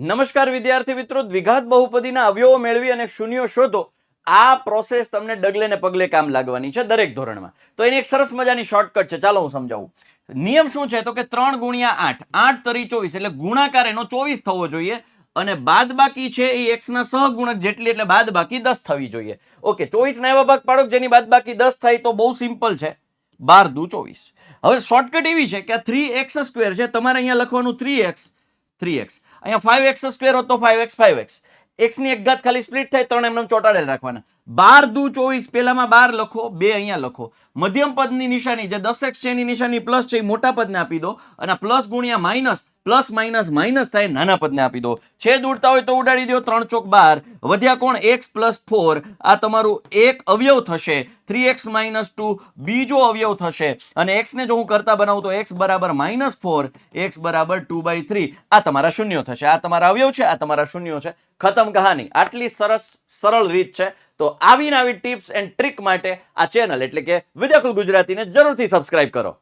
નમસ્કાર વિદ્યાર્થી મિત્રો, દ્વિઘાત બહુપદીના અવયવો મેળવી અને શૂન્યો શોધો. આ પ્રોસેસ તમને ડગલે ને પગલે કામ લાગવાની છે દરેક ધોરણમાં. તો એની એક સરસ મજાની શોર્ટકટ છે. ચાલો હું સમજાવું. નિયમ શું છે? તો કે ત્રણ ગુણ્યા આઠ. આઠ તરી ચોવીસ એટલે ગુણાકાર એનો ચોવીસ થવો જોઈએ અને બાદ બાકી છે એ એક્સ ના સહગુણક જેટલી એટલે બાદ બાકી દસ થવી જોઈએ. ઓકે, ચોવીસ ના એવા ભાગ પાડો જેની બાદ બાકી દસ થાય તો બહુ સિમ્પલ છે. બાર દુ ચોવીસ. હવે શોર્ટકટ એવી છે કે થ્રી એક્સ સ્ક્વેર છે. તમારે અહીંયા લખવાનું થ્રી એક્સ થ્રી એક્સ અહીંયા ફાઈવ એક્સ સ્ક્વેર હોત તો ફાઈવ એક્સ ફાઈવ એક્સ એક્સની એક ઘાત ખાલી સ્પ્લિટ થાય, ત્રણ એમને ચોટાડેલ રાખવાના. બાર દુ ચોવીસ પહેલામાં બાર લખો, બે અહીંયા લખો. મધ્યમ પદની નિશાની, જે એક્સ છે એની નિશાની પ્લસ છે, એ મોટા પદને આપી દો. અને પ્લસ ગુણ્યા માઇનસ, પ્લસ માઇનસ માઇનસ થાય, નાના પદને આપી દો. છેદ ઉડતા હોય તો ઉડાડી દો, ત્રણ ચોક બાર. વધ્યા કોણ? X plus four. આ તમારું એક અવયવ થશે. થ્રી એક્સ માઇનસ ટુ, બીજો અવયવ થશે. અને એક્સને જો હું કરતા બનાવું તો એક્સ બરાબર માઇનસ ફોર, એક્સ બરાબર ટુ બાય થ્રી. આ તમારા શૂન્યો થશે. આ તમારા અવયવ છે, આ તમારા શૂન્યો છે. ખતમ કહાની. આટલી સરસ, સરળ રીત છે. તો આવી નવી ટિપ્સ એન્ડ ટ્રીક માટે આ ચેનલ એટલે કે વિદ્યાકુલ ગુજરાતીને જરૂરથી સબસ્ક્રાઇબ કરો.